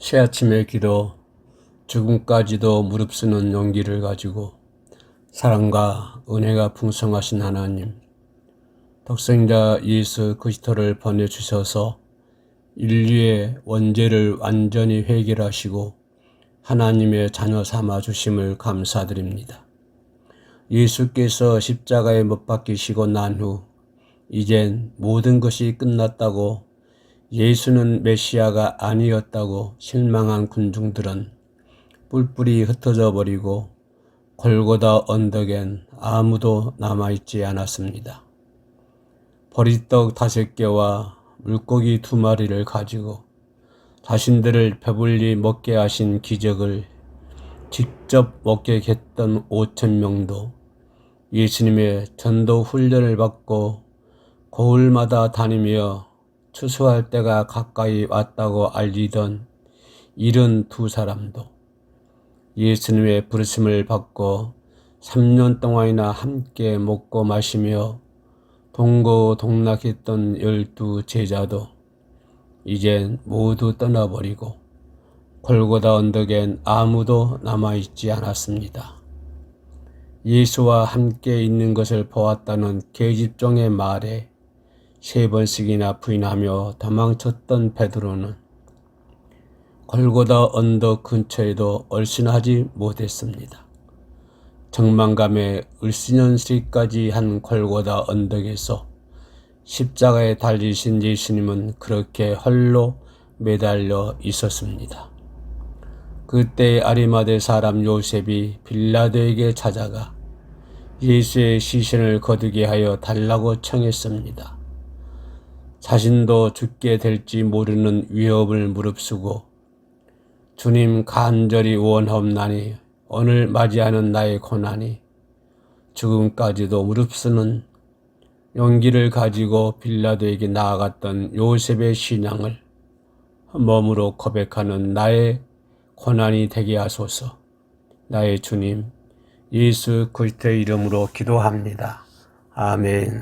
새 아침의 기도, 죽음까지도 무릅쓰는 용기를 가지고 사랑과 은혜가 풍성하신 하나님, 독생자 예수 그리스도를 보내주셔서 인류의 원죄를 완전히 해결하시고 하나님의 자녀 삼아 주심을 감사드립니다. 예수께서 십자가에 못 박히시고 난 후 이젠 모든 것이 끝났다고 예수는 메시아가 아니었다고 실망한 군중들은 뿔뿔이 흩어져 버리고 골고다 언덕엔 아무도 남아있지 않았습니다. 보리떡 다섯 개와 물고기 두 마리를 가지고 자신들을 배불리 먹게 하신 기적을 직접 먹게 했던 오천 명도 예수님의 전도 훈련을 받고 고을마다 다니며 추수할 때가 가까이 왔다고 알리던 일흔 두 사람도 예수님의 부르심을 받고 3년 동안이나 함께 먹고 마시며 동고동락했던 열두 제자도 이젠 모두 떠나버리고 골고다 언덕엔 아무도 남아있지 않았습니다. 예수와 함께 있는 것을 보았다는 계집종의 말에 세 번씩이나 부인하며 도망쳤던 베드로는 골고다 언덕 근처에도 얼씬하지 못했습니다. 정망감에 을신연시까지 한 골고다 언덕에서 십자가에 달리신 예수님은 그렇게 헐로 매달려 있었습니다. 그때 아리마대 사람 요셉이 빌라도에게 찾아가 예수의 시신을 거두게 하여 달라고 청했습니다. 자신도 죽게 될지 모르는 위협을 무릅쓰고 주님 간절히 원하옵나니 오늘 맞이하는 나의 고난이 죽음까지도 무릅쓰는 용기를 가지고 빌라도에게 나아갔던 요셉의 신앙을 몸으로 고백하는 나의 고난이 되게 하소서. 나의 주님 예수 그리스도의 이름으로 기도합니다. 아멘.